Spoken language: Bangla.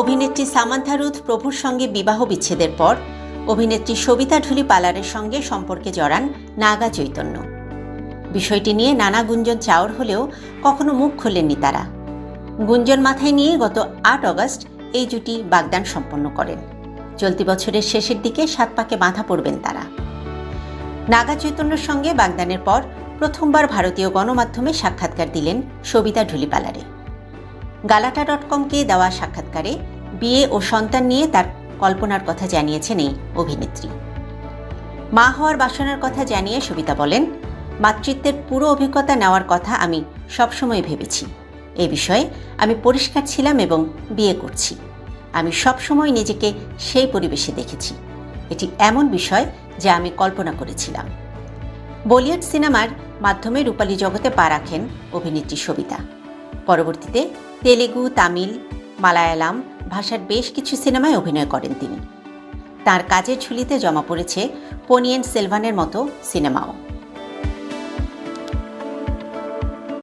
অভিনেত্রী সামান্থা রুথ প্রভুর সঙ্গে বিবাহ বিচ্ছেদের পর, অভিনেত্রী সবিতা ঢুলি পালারের সঙ্গে সম্পর্কে জড়ান নাগা চৈতন্য। বিষয়টি নিয়ে নানা গুঞ্জন চাওর হলেও কখনো মুখ খোলেননি তারা। গুঞ্জন মাথায় নিয়ে গত আট অগস্ট এই জুটি বাগদান সম্পন্ন করেন। চলতি বছরের শেষের দিকে সাত পাকে বাঁধা পড়বেন তারা। নাগা চৈতন্যর সঙ্গে বাগদানের পর প্রথমবার ভারতীয় গণমাধ্যমে সাক্ষাৎকার দিলেন সবিতা ঢুলিপালারে। গালাটা ডট কমকে দেওয়া সাক্ষাৎকারে বিয়ে ও সন্তান নিয়ে তার কল্পনার কথা জানিয়েছেন এই অভিনেত্রী। মা হওয়ার বাসনার কথা জানিয়ে সবিতা বলেন, মাতৃত্বের পুরো অভিজ্ঞতা নেওয়ার কথা আমি সবসময় ভেবেছি। এ বিষয়ে আমি পরিষ্কার ছিলাম এবং বিয়ে করছি। আমি সবসময় নিজেকে সেই পরিবেশে দেখেছি। এটি এমন বিষয় যা আমি কল্পনা করেছিলাম। বলিউড সিনেমার মাধ্যমে রূপালী জগতে পা রাখেন অভিনেত্রী সবিতা। পরবর্তীতে তেলেগু, তামিল, মালায়ালাম ভাষার বেশ কিছু সিনেমায় অভিনয় করেন তিনি। তার কাজের ঝুলিতে জমা পড়েছে পোনিয়েন সেলভানের মতো সিনেমাও।